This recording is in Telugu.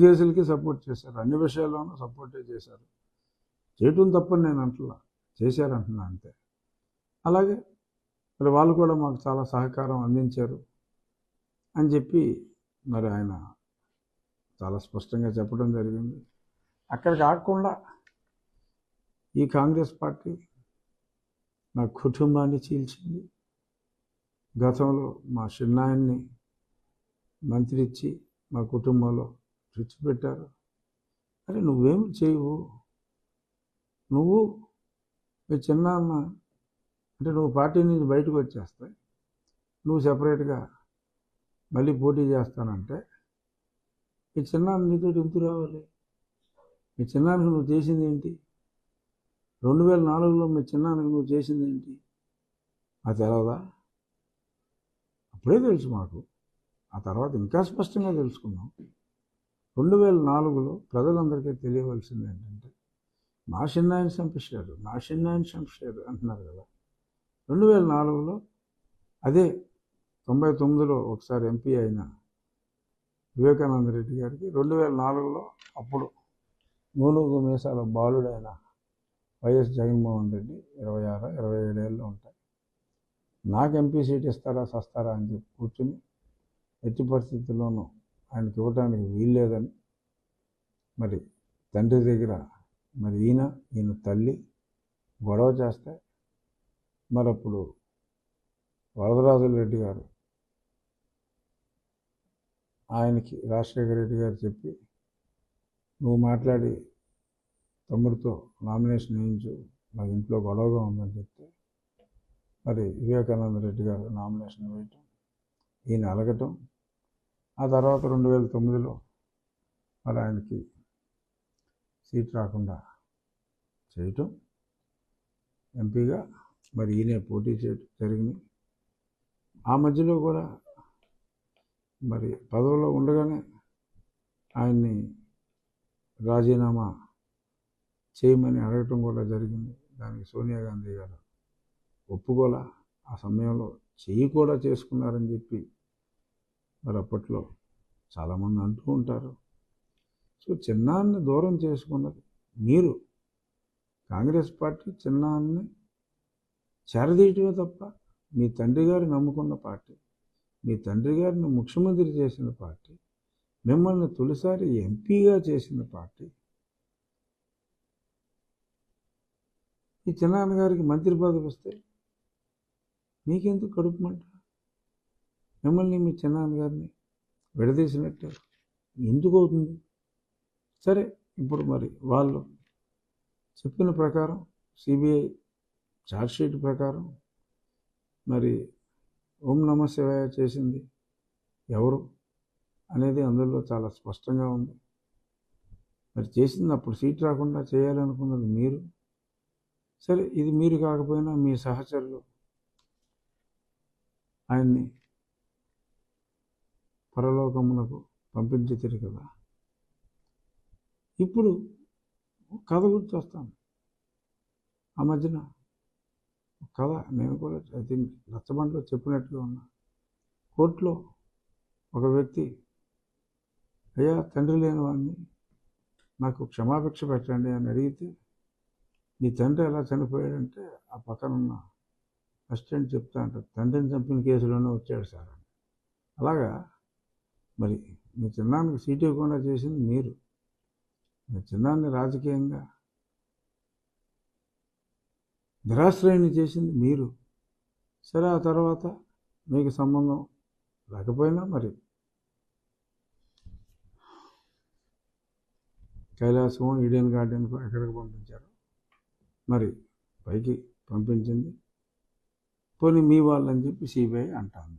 కేసులకి సపోర్ట్ చేశారు. అన్ని విషయాల్లోనూ సపోర్టే చేశారు. చేయటం తప్పని నేను అంటున్నా చేశారంటున్నా అంతే. అలాగే మరి వాళ్ళు కూడా మాకు చాలా సహకారం అందించారు అని చెప్పి మరి ఆయన చాలా స్పష్టంగా చెప్పడం జరిగింది. అక్కడ కాకుండా ఈ కాంగ్రెస్ పార్టీ నా కుటుంబాన్ని చీల్చింది. గతంలో మా చిన్నాయన్ని మంత్రిచ్చి మా కుటుంబంలో తెచ్చిపెట్టారు అరే నువ్వేం చేయవు? నువ్వు మీ చిన్నాన్న అంటే నువ్వు పార్టీ నుంచి బయటకు వచ్చేస్తాయి నువ్వు సెపరేట్గా మళ్ళీ పోటీ చేస్తానంటే మీ చిన్నాన్న నీతో ఎందుకు రావాలి? మీ చిన్నానికి నువ్వు చేసింది ఏంటి? రెండు వేల నాలుగులో మీ చిన్నానికి నువ్వు చేసింది ఏంటి? అది తెలవదా? అప్పుడే తెలుసు మాకు. ఆ తర్వాత ఇంకా స్పష్టంగా తెలుసుకున్నాం. రెండు వేల నాలుగులో ప్రజలందరికీ తెలియవలసింది ఏంటంటే మా చిన్నాయన చంపేశారు నా చిన్నాయన చంపేశారు అంటున్నారు కదా. రెండు వేల నాలుగులో అదే తొంభై తొమ్మిదిలో ఒకసారి ఎంపీ అయిన వివేకానంద రెడ్డి గారికి రెండు వేల నాలుగులో అప్పుడు నూనూగు మీసాల బాలుడైన వైఎస్ జగన్మోహన్ రెడ్డి ఇరవై ఆరు ఇరవై ఏడేళ్ళు ఉంటాయి. నాకు ఎంపీ సీట్ ఇస్తారా సస్తారా అని చెప్పి కూర్చుని ఎట్టి పరిస్థితుల్లోనూ ఆయనకి ఇవ్వడానికి వీల్లేదని. మరి తండ్రి దగ్గర మరి ఈయన ఈయన తల్లి గొడవ చేస్తే మరి అప్పుడు వరదరాజుల రెడ్డి గారు ఆయనకి రాజశేఖర రెడ్డి గారు చెప్పి నువ్వు మాట్లాడి తమ్ముడితో నామినేషన్ వేయించు నాకు ఇంట్లో గొడవగా ఉందని చెప్తే మరి వివేకానంద రెడ్డి గారు నామినేషన్ వేయటం ఈయన అలగటం ఆ తర్వాత రెండు వేల తొమ్మిదిలో మరి ఆయనకి సీట్ రాకుండా చేయటం ఎంపీగా మరి ఈయనే పోటీ చేయటం జరిగింది. ఆ మధ్యలో కూడా మరి పదవిలో ఉండగానే ఆయన్ని రాజీనామా చేయమని అడగటం కూడా జరిగింది. దానికి సోనియా గాంధీ గారు ఒప్పుకోలా ఆ సమయంలో చెయ్యి కూడా చేసుకున్నారని చెప్పి మరి అప్పట్లో చాలామంది అంటూ ఉంటారు. సో చిన్నాన్ని దూరం చేసుకున్నది మీరు. కాంగ్రెస్ పార్టీ చిన్నాన్ని చేరదీయటమే తప్ప మీ తండ్రి గారు నమ్ముకున్న పార్టీ మీ తండ్రి గారిని ముఖ్యమంత్రి చేసిన పార్టీ మిమ్మల్ని తొలిసారి ఎంపీగా చేసిన పార్టీ ఈ చిన్నాన్నగారికి మంత్రి పదవి వస్తే మీకెందుకు కడుపు మంట? మిమ్మల్ని మీ చిన్నాన్నగారిని విడదీసినట్టు. ఎందుకు అవుతుంది? సరే ఇప్పుడు మరి వాళ్ళు చెప్పిన ప్రకారం సిబిఐ ఛార్జ్షీట్ ప్రకారం మరి ఓం నమ శివాయ చేసింది ఎవరు అనేది అందులో చాలా స్పష్టంగా ఉంది. మరి చేసింది అప్పుడు సీట్ రాకుండా చేయాలనుకున్నది మీరు. సరే ఇది మీరు కాకపోయినా మీ సహచరులు ఆయన్ని పరలోకమునకు పంపించుతారు కదా. ఇప్పుడు కథ గుర్తొస్తాను. ఆ మధ్యన కథ నేను కూడా ఐ థింక్ రచ్చబండలో చెప్పినట్టుగా ఉన్నా. కోర్టులో ఒక వ్యక్తి అయ్యా తండ్రి లేని వాడిని నాకు క్షమాభిక్ష పెట్టండి అని అడిగితే నీ తండ్రి ఎలా చనిపోయాడంటే ఆ పక్కన ఉన్న అసిస్టెంట్ చెప్తా అంటారు తండ్రిని చంపిన కేసులోనే వచ్చాడు సార్ అలాగా మరి మీ చిన్నానికి సీటు ఇవ్వకుండా చేసింది మీరు. మీ చిన్నాన్ని రాజకీయంగా నిరాశ్రయాన్ని చేసింది మీరు. సరే ఆ తర్వాత మీకు సంబంధం లేకపోయినా మరి. కైలాసం ఈడెన్ గార్డెన్ ఎక్కడికి పంపించారు? మరి పైకి పంపించింది. పోనీ మీ వాళ్ళని చెప్పి సిబిఐ అంటాను.